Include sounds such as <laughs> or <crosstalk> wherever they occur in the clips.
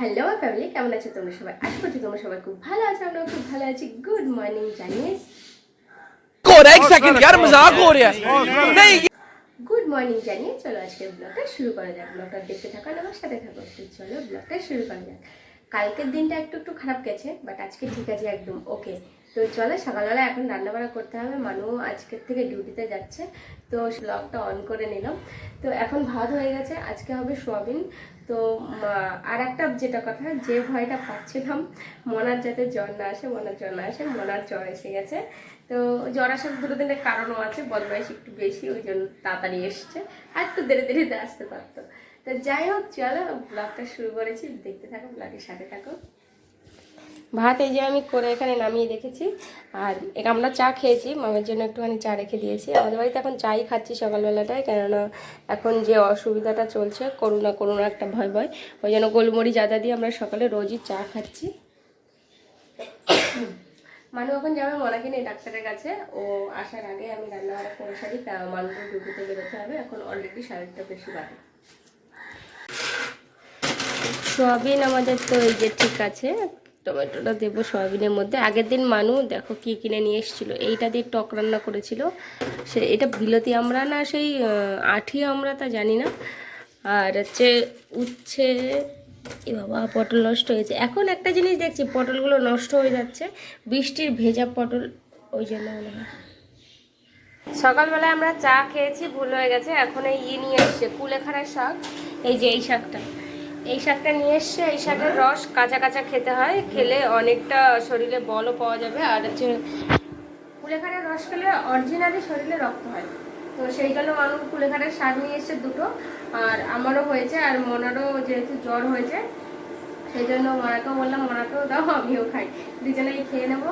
Hello family কেমন আছে তোমরা সবাই? আশা করছি তোমরা সবাই খুব ভালো আছো আমরাও খুব ভালো আছি। গুড মর্নিং জানিস কোরা এক সেকেন্ড यार मजाक हो रहा জানিয়ে গুড মর্নিং জানিয়ে চলো আজকে ব্লগটা শুরু করা যাক। ব্লগটা দেখতে থাকো আমার সাথে থাকো। চলো ব্লগটা শুরু করা যাক। কালকের দিনটা একটু একটু খারাপ গেছে বাট আজকে ঠিক আছে একদম ওকে তো চলো, সকালবেলা এখন রান্নাবাড়া করতে হবে। মানু আজকের থেকে ডিউটিতে যাচ্ছে, তো ব্লগটা অন করে নিলাম। তো এখন ভাত হয়ে গেছে, আজকে হবে সোয়াবিন। তো আর একটা যেটা কথা, যে ভয়টা পাচ্ছিলাম, মনার যাতে জ্বর না আসে, মনার জ্বর না আসে, মনার জ্বর এসে গেছে। তো জ্বর আসার দুটো দিনের কারণও আছে, বদমাইশ একটু বেশি, ওই জন্য তাড়াতাড়ি এসছে। আর একটু দেরি দেরিতে আসতে পারতো। তো যাই হোক, চলো ব্লগটা শুরু করেছি। দেখতে থাকো ব্লগের সাথে থাকো। ভাত এই যে আমি করে এখানে নামিয়ে রেখেছি আর আমরা চা খেয়েছি, মামের জন্য একটুখানি চা রেখে দিয়েছি। আমাদের বাড়িতে এখন চাই খাচ্ছি সকালবেলাটায়, কেননা এখন যে অসুবিধাটা চলছে, করোনা করোনা একটা ভয় ভয়, ওই জন্য গোলমরিচ, আদা দিয়ে আমরা সকালে রোজই চা খাচ্ছি। মানু এখন যাবে মনাকে নিয়ে ডাক্তারের কাছে। ও আসার আগে আমি রান্নাবাড়া করে সারি মানুষকে ডিউটিতে বেরোতে হবে। এখন অলরেডি সাড়েটা বেশি বাজে। সোয়াবিন আমাদের তো এই যে ঠিক আছে টমেটোটা দেবো সোয়াবিনের মধ্যে। আগের দিন মানু, দেখো কি কিনে নিয়ে এসেছিল, এইটা দিয়ে টক রান্না করেছিল। সে, এটা বিলতি আমরা না, সেই আঠি আমরা তা জানি না। আর হচ্ছে উচ্ছে, এ বাবা, পটল নষ্ট হয়েছে। এখন একটা জিনিস দেখছি, পটলগুলো নষ্ট হয়ে যাচ্ছে। বৃষ্টির ভেজা পটল, ওই জন্য মনে হয়। সকালবেলায় আমরা চা খেয়েছি, ভুল হয়ে গেছে। এখন এই ইয়ে নিয়ে এসছে, কুলেখাড়ার শাক। এই যে, এই শাকটা। এই শাকটা নিয়ে এসছে এই শাকের রস কাঁচা কাঁচা খেতে হয়। খেলে অনেকটা শরীরে বলও পাওয়া যাবে। আর হচ্ছে কুলেখাড়ার রস খেলে অরিজিনালি শরীরে রক্ত হয়। তো সেই জন্য মানুষ কুলেখাড়ার শাক নিয়ে এসছে দুটো। আর আমারও হয়েছে আর মনারও যেহেতু জ্বর হয়েছে, সেই জন্য মনাকেও বললাম, মনাকেও দাও, আমিও খাই। দুজনেই খেয়ে নেব।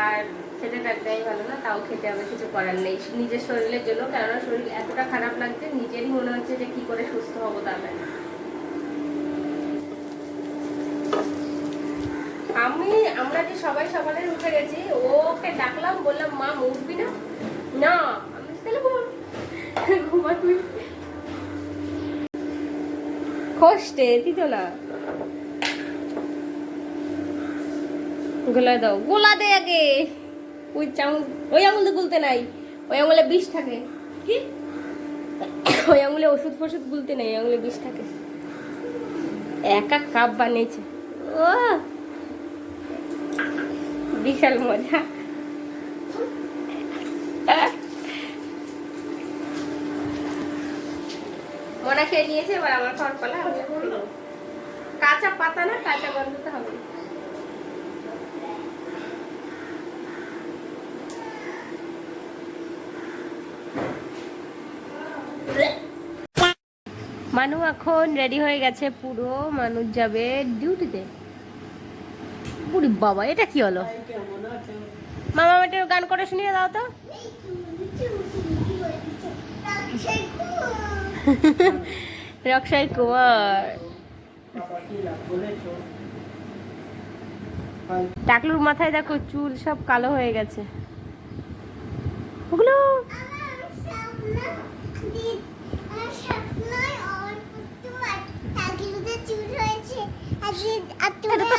আর খেতে একটাই ভালো না, তাও খেতে হবে, কিছু করার নেই। নিজের শরীরের জন্য, কেননা শরীর এতটা খারাপ লাগছে, নিজেরই মনে হচ্ছে যে কি করে সুস্থ হব তাহলে আমি, আমরা যে সবাই সকালে উঠে গেছি? ওকে ডাকলাম, বললাম, মা উঠবি না? না। আমি তাহলে ঘুমা তুই কষ্টে দিত না <laughs> গোলা দাও। গোলা দে আগে। ওই চামচ ওই আঙুল গুলতে নাই। ওই আঙুলে বিষ থাকে। কি? ওই আঙুলে ওষুধ ফষুধ গুলতে নাই। ওই আঙুলে বিষ থাকে। একা কাপ বানিয়েছে। ও বিশাল মজা। মনা খেয়ে নিয়েছে, এবার আমার। কাঁচা পাতা না, কাঁচা গন্ধতে হবে। মানু এখন রেডি হয়ে গেছে পুরো। মানুষ যাবে ডিউটিতে বুড়ি বাবা এটা কি হলো? মামা একটা গান করে শুনিয়ে দাও তো। <laughs> রক্ষাই কুমার। টাকলুর মাথায় দেখো চুল সব কালো হয়ে গেছে। ওগুলো?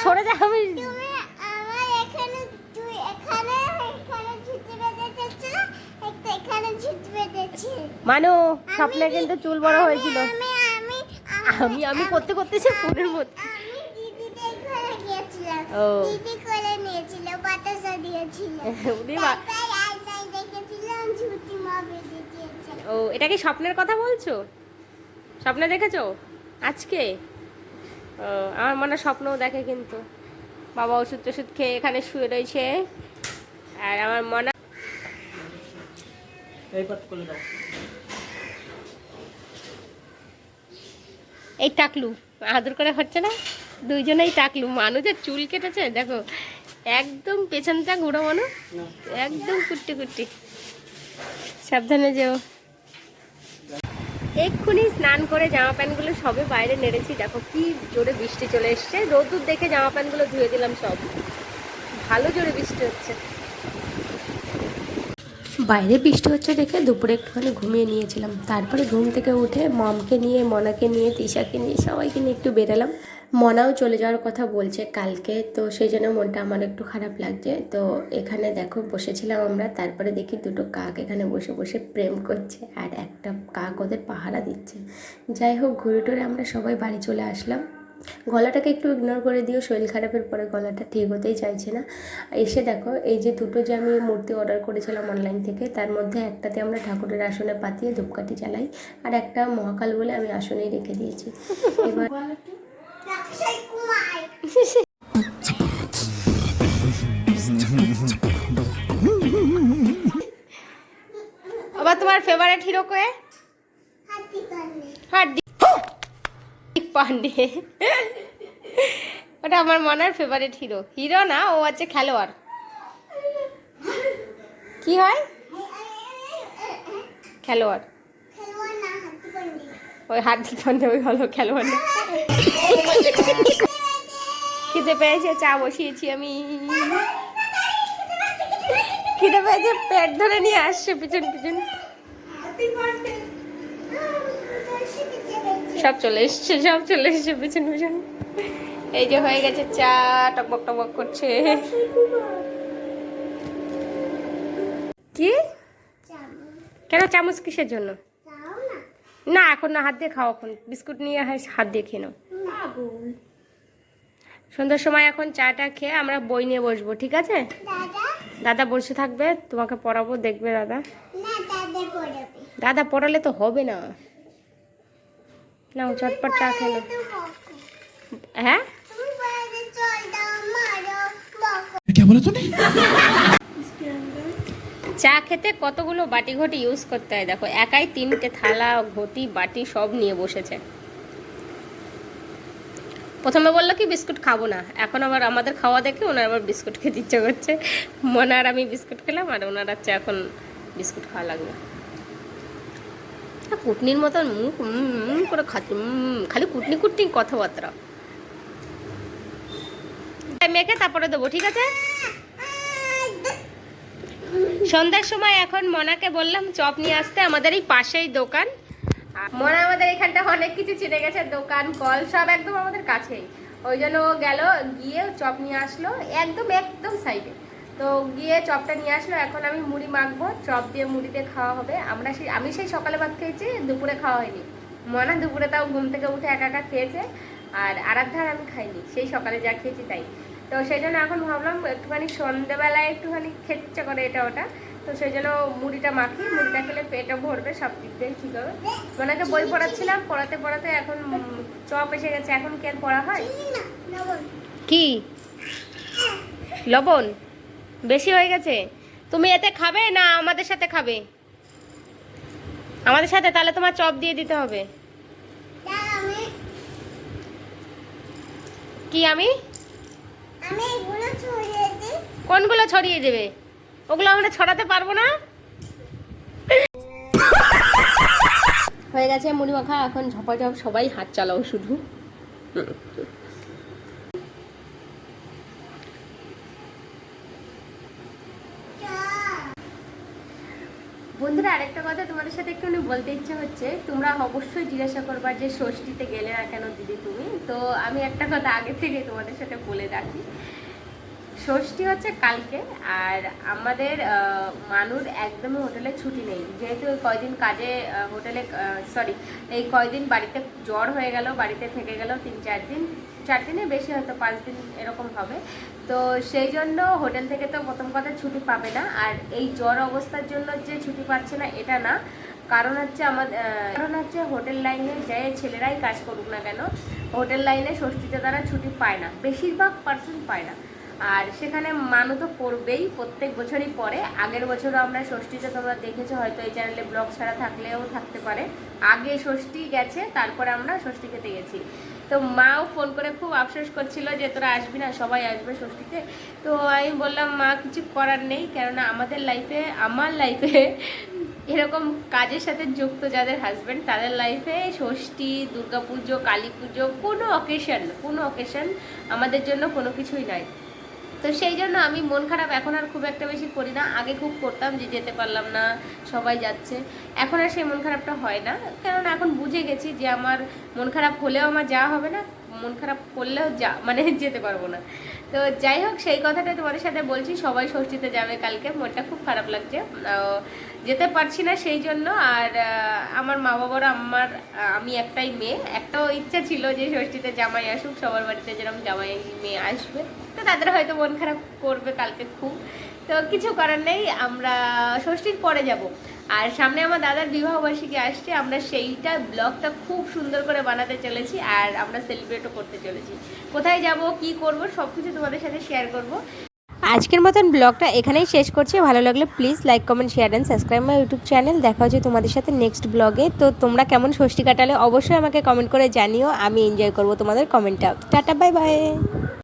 সরে যা আমি মানু স্বপ্নে কিন্তু চুল বড় হয়েছিল। আমি আমি করতে করতে সে ফোনের মধ্যে ও। ও এটা কি স্বপ্নের কথা বলছো? স্বপ্নে দেখেছ? আজকে? ও আমার মনে স্বপ্নও দেখে কিন্তু। বাবা ওষুধ টষুধ খেয়ে এখানে শুয়ে রয়েছে। আর আমার মনে এই টাকলু আদর করে হচ্ছে না? দুইজনেই টাকলু। মানুষের চুল কেটেছে দেখো একদম পেছনটা ঘুরো মানো। একদম কুট্টি কুট্টি। সাবধানে যেও। এক্ষুনি স্নান করে জামা প্যান্টগুলো সবে বাইরে নেড়েছি। দেখো কি জোরে বৃষ্টি চলে এসছে। রোদ্দুর দেখে জামা প্যান্টগুলো ধুয়ে দিলাম সব। ভালো জোরে বৃষ্টি হচ্ছে। বাইরে বৃষ্টি হচ্ছে দেখে দুপুরে একটুখানি ঘুমিয়ে নিয়েছিলাম। তারপরে ঘুম থেকে উঠে মমকে নিয়ে, মনাকে নিয়ে, তিশাকে নিয়ে, সবাইকে নিয়ে একটু বেরালাম। মনাও চলে যাওয়ার কথা বলছে কালকে, তো সেই জন্য মনটা আমার একটু খারাপ লাগছে। তো এখানে দেখো বসেছিলাম আমরা, তারপরে দেখি দুটো কাক এখানে বসে বসে প্রেম করছে আর একটা কাক ওদের পাহারা দিচ্ছে। যাই হোক, ঘুরে টুরে আমরা সবাই বাড়ি চলে আসলাম। গলাটাকে একটু ইগনোর করে দিও শরীর খারাপের পরে গলাটা ঠিক হতেই চাইছে না। এসে দেখো এই যে দুটো যে আমি মূর্তি অর্ডার করেছিলাম অনলাইন থেকে তার মধ্যে একটাতে আমরা ঠাকুরের আসনে পাতিয়ে ধূপকাঠি জ্বালাই আর একটা মহাকাল বলে আমি আসনেই রেখে দিয়েছি। এবার আবার তোমার ফেভারিট হিরো কে? হাতি হার্দিক পান্ডে। ওটা আমার মনের ফেভারিট হিরো হিরো না, ও আছে খেলোয়াড়। কি হয়? খেলোয়াড়। ওই হার্দিক পান্ডে, ওই হলো খেলোয়াড়। খিদে পেয়েছে, চা বসিয়েছি আমি। খিদে পেয়েছে, পেট ধরে নিয়ে আসছে, পিছন পিছন। সব চলে এসছে সব চলে এসছে পিছন পিছন। এই যে হয়ে গেছে চা টকবক টকবক করছে। কি? কেন চামচ কিসের জন্য? না এখন না হাত দিয়ে খাও এখন। বিস্কুট নিয়ে হাত দিয়ে খেয়ে নাও। সন্ধ্যার সময় এখন চাটা খেয়ে আমরা বই নিয়ে বসবো ঠিক আছে? দাদা বসে থাকবে তোমাকে পড়াবো দেখবে দাদা। দাদা পড়ালে তো হবে না। নাও ঝটপট চা খেলো হ্যাঁ? চা খেতে কতগুলো বাটি ঘটি ইউজ করতে হয়? দেখো একাই তিনটে থালা ঘটি বাটি সব নিয়ে বসেছে। প্রথমে বলল কি বিস্কুট খাব না। এখন আবার আমাদের খাওয়া দেখে ওনার আবার বিস্কুট খেতে ইচ্ছে করছে। মনে আর আমি বিস্কুট খেলাম আর ওনার হচ্ছে এখন বিস্কুট খাওয়া লাগল কুটনির মতন মুখ করে খাচ্ছে খালি কুটনি কুটনি কথাবার্তা। মেখে তারপরে দেবো, ঠিক আছে? সন্ধ্যার সময় এখন মনাকে বললাম, চপ নিয়ে আসতে, আমাদের এই পাশেই দোকান। মনা আমাদের এখানটা অনেক কিছু চিনে গেছে, দোকান, কল, সব একদম আমাদের কাছেই। ওই জন্য ও গেল, গিয়ে চপ নিয়ে আসলো, একদম একদম সাইডে। তো গিয়ে চপটা নিয়ে আসলো এখন আমি মুড়ি মাখবো চপ দিয়ে মুড়িতে খাওয়া হবে। আমরা সেই আমি সেই সকালে ভাত খেয়েছি দুপুরে খাওয়া হয়নি। মনা দুপুরে তাও ঘুম থেকে উঠে একা একা খেয়েছে আর আরাধ্যার আমি খাইনি সেই সকালে যা খেয়েছি তাই। তো সেই জন্য এখন ভাবলাম একটুখানি সন্ধ্যেবেলায় একটুখানি খেতে ইচ্ছা করে এটা ওটা। তো সেই জন্য মুড়িটা মাখি মুড়িটা খেলে পেটও ভরবে সব দিক দিয়ে ঠিক হবে। মনাকে বই পড়াচ্ছিলাম পড়াতে পড়াতে এখন চপ এসে গেছে। এখন কি আর পড়া হয়? কি? লবণ? বেশি হয়ে গেছে? তুমি এতে খাবে না আমাদের সাথে খাবে? আমাদের সাথে তাহলে তোমার চপ দিয়ে দিতে হবে। কি আমি? কোনগুলো ছড়িয়ে দেবে? ওগুলো আমরা ছড়াতে পারব না? হয়ে গেছে মুড়ি মাখা, এখন ঝপাঝপ সবাই হাত চালাও শুধু বন্ধুরা আরেকটা কথা তোমাদের সাথে একটুখানি বলতে ইচ্ছে হচ্ছে, তোমরা অবশ্যই জিজ্ঞাসা করবা যে ষষ্ঠীতে গেলে না কেন দিদি তুমি? তো আমি একটা কথা আগে থেকে তোমাদের সাথে বলে রাখি। ষষ্ঠী হচ্ছে কালকে, আর আমাদের মানুর একদমই হোটেলে ছুটি নেই। যেহেতু ওই কয়দিন কাজে হোটেলে সরি এই কয়দিন বাড়িতে জ্বর হয়ে গেল, বাড়িতে থেকে গেল তিন চার দিন। চার দিনে, বেশি হয়তো পাঁচ দিন এরকম হবে। তো সেই জন্য হোটেল থেকে তো প্রথম কথা ছুটি পাবে না। আর এই জ্বর অবস্থার জন্য যে ছুটি পাচ্ছে না, এটা না। কারণ হচ্ছে আমাদের কারণ হচ্ছে হোটেল লাইনে যে ছেলেরাই কাজ করুক না কেন, হোটেল লাইনে ষষ্ঠীতে তারা ছুটি পায় না। বেশিরভাগ পার্সন পায় না। আর সেখানে মানু তো পড়বেই প্রত্যেক বছরই পড়ে। আগের বছরও আমরা ষষ্ঠীতে তোমরা দেখেছ, হয়তো এই চ্যানেলে ব্লগ ছাড়া থাকলেও থাকতে পারে। আগে ষষ্ঠী গেছে, তারপরে আমরা ষষ্ঠী খেতে গেছি। তো মাও ফোন করে খুব আফসোস করছিল যে তোরা আসবি না, সবাই আসবে ষষ্ঠীতে। তো আমি বললাম, মা, কিছু করার নেই, কেননা আমাদের লাইফে আমার লাইফে এরকম কাজের সাথে যুক্ত যাদের হাজব্যান্ড তাদের লাইফে ষষ্ঠী, দুর্গাপুজো কালী পুজো কোনো অকেশন কোনো অকেশন আমাদের জন্য কোনো কিছুই নয় তো সেই জন্য আমি মন খারাপ এখন আর খুব একটা বেশি করি না। আগে খুব করতাম যে যেতে পারলাম না, সবাই যাচ্ছে। এখন আর সেই মন খারাপটা হয় না। কেননা এখন বুঝে গেছি যে আমার মন খারাপ হলেও আমার যাওয়া হবে না, মন খারাপ করলেও যা মানে <laughs> যেতে পারব না। তো যাই হোক, সেই কথাটা তোমাদের সাথে বলছি, সবাই ষষ্ঠীতে যাবে কালকে। মনটা খুব খারাপ লাগছে। যেতে পারছি না সেই জন্য, আর আমার মা বাবারা আমার আমি একটাই মেয়ে। একটাও ইচ্ছা ছিল যে ষষ্ঠীতে জামাই আসুক, সবার বাড়িতে যেরকম জামাই মেয়ে আসবে। তো তাদের হয়তো মন খারাপ করবে কালকে খুব। তো কিছু করার নেই, আমরা ষষ্ঠীর পরে যাব। আর সামনে আমার দাদার বিবাহবার্ষিকী আসছে, আমরা সেইটা ব্লগটা খুব সুন্দর করে বানাতে চলেছি, আর আমরা সেলিব্রেটও করতে চলেছি। কোথায় যাব, কি করব সব কিছু তোমাদের সাথে শেয়ার করব। আজকের মতন ব্লগটা এখানেই শেষ করছি। ভালো লাগলে please like comment share and subscribe my YouTube channel দেখা হচ্ছে তোমাদের সাথে নেক্সট ব্লগে তো তোমরা কেমন ষষ্ঠী কাটালে অবশ্যই আমাকে কমেন্ট করে জানিও। আমি এনজয় করব তোমাদের কমেন্টটা টাটা বাই বাই